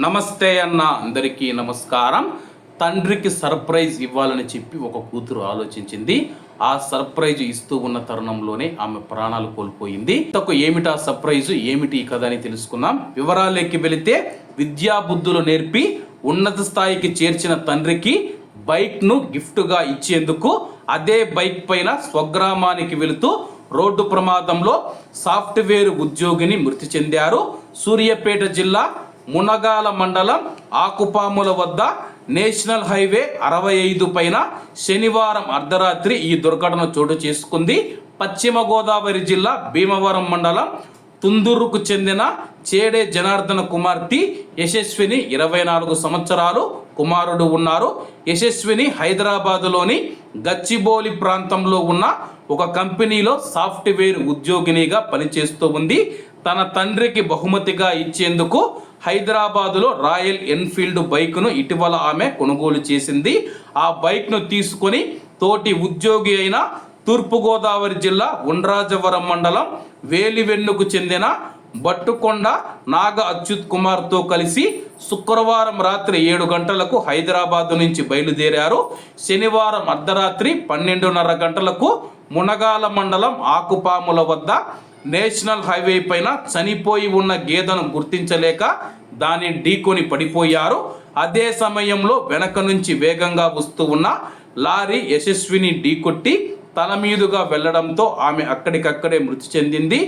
నమస్తే అన్న అందరికీ నమస్కారం. తండ్రికి సర్ప్రైజ్ ఇవ్వాలని చెప్పి ఒక కూతురు ఆలోచించింది. ఆ సర్ప్రైజ్ ఇస్తూ ఉన్న తరుణంలోనే ఆమె ప్రాణాలు కోల్పోయింది. తక్కువ ఏమిటా సర్ప్రైజ్ ఏమిటి కదా కథ అని తెలుసుకుందాం. వివరాల్లోకి వెళితే విద్యాబుద్ధులు నేర్పి ఉన్నత స్థాయికి చేర్చిన తండ్రికి బైక్ను గిఫ్ట్గా ఇచ్చేందుకు అదే బైక్ పైన స్వగ్రామానికి వెళుతూ రోడ్డు ప్రమాదంలో సాఫ్ట్వేర్ ఉద్యోగిని మృతి చెందారు. సూర్యాపేట జిల్లా మునగాల మండలం ఆకుపాముల వద్ద నేషనల్ హైవే అరవై ఐదు పైన శనివారం అర్ధరాత్రి ఈ దుర్ఘటన చోటు చేసుకుంది. పశ్చిమ గోదావరి జిల్లా భీమవరం మండలం తుందూరుకు చెందిన చేడే జనార్దన కుమార్తె యశస్విని ఇరవై నాలుగు సంవత్సరాలు కుమారుడు ఉన్నారు. యశస్విని హైదరాబాదులోని గచ్చిబౌలి ప్రాంతంలో ఉన్న ఒక కంపెనీలో సాఫ్ట్వేర్ ఉద్యోగినిగా పనిచేస్తూ ఉంది. తన తండ్రికి బహుమతిగా ఇచ్చేందుకు హైదరాబాదులో రాయల్ ఎన్ఫీల్డ్ బైక్ను ఇటీవల ఆమె కొనుగోలు చేసింది. ఆ బైక్ను తీసుకొని తోటి ఉద్యోగి అయిన తూర్పుగోదావరి జిల్లా ఉండ్రాజవరం మండలం వేలివెన్నుకు చెందిన బట్టుకొండ నాగ అచ్యుత్ కుమార్తో కలిసి శుక్రవారం రాత్రి ఏడు గంటలకు హైదరాబాద్ నుంచి బయలుదేరారు. శనివారం అర్ధరాత్రి పన్నెండున్నర గంటలకు మునగాల మండలం ఆకుపాముల వద్ద నేషనల్ హైవే పైన చనిపోయి ఉన్న గేదెను గుర్తించలేక దాన్ని ఢీకొని పడిపోయారు. అదే సమయంలో వెనక నుంచి వేగంగా వస్తూ ఉన్న లారీ యశస్విని ఢీకొట్టి తల మీదుగా వెళ్ళడంతో ఆమె అక్కడికక్కడే మృతి చెందింది.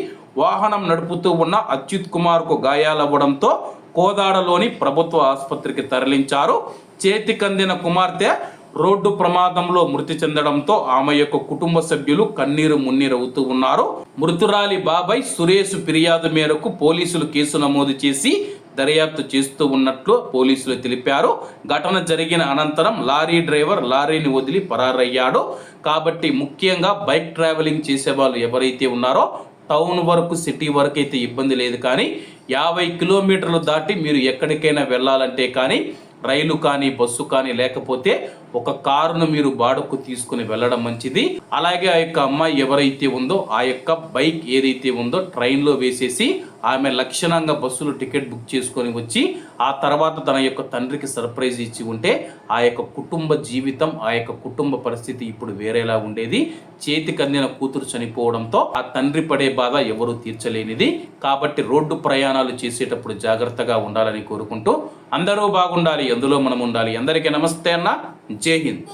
వాహనం నడుపుతూ ఉన్న అచ్యుత్ కుమార్కు గాయాలవ్వడంతో కోదాడలోని ప్రభుత్వ ఆసుపత్రికి తరలించారు. చేతికందిన కుమార్తె రోడ్డు ప్రమాదంలో మృతి చెందడంతో ఆమె యొక్క కుటుంబ సభ్యులు కన్నీరు మున్నీరవుతూ ఉన్నారు. మృతురాలి బాబాయ్ సురేష్ ఫిర్యాదు మేరకు పోలీసులు కేసు నమోదు చేసి దర్యాప్తు చేస్తూ ఉన్నట్లు పోలీసులు తెలిపారు. ఘటన జరిగిన అనంతరం లారీ డ్రైవర్ లారీని వదిలి పరారయ్యాడు. కాబట్టి ముఖ్యంగా బైక్ ట్రావెలింగ్ చేసే వాళ్ళు ఎవరైతే ఉన్నారో టౌన్ వరకు సిటీ వరకు అయితే ఇబ్బంది లేదు కానీ యాభై కిలోమీటర్లు దాటి మీరు ఎక్కడికైనా వెళ్ళాలంటే కానీ రైలు కానీ బస్సు కానీ లేకపోతే ఒక కారును మీరు బాడకు తీసుకుని వెళ్ళడం మంచిది. అలాగే ఆ యొక్క అమ్మాయి ఎవరైతే ఉందో ఆ యొక్క బైక్ ఏదైతే ఉందో ట్రైన్లో వేసేసి ఆమె లక్షణంగా బస్సులు టికెట్ బుక్ చేసుకొని వచ్చి ఆ తర్వాత తన యొక్క తండ్రికి సర్ప్రైజ్ ఇచ్చి ఉంటే ఆ యొక్క కుటుంబ జీవితం ఆ యొక్క కుటుంబ పరిస్థితి ఇప్పుడు వేరేలా ఉండేది. చేతికందిన కూతురు చనిపోవడంతో ఆ తండ్రి పడే బాధ ఎవరు తీర్చలేనిది. కాబట్టి రోడ్డు ప్రయాణాలు చేసేటప్పుడు జాగ్రత్తగా ఉండాలని కోరుకుంటూ అందరూ బాగుండాలి ఎందులో మనం ఉండాలి. అందరికీ నమస్తే అన్న. జై హింద్.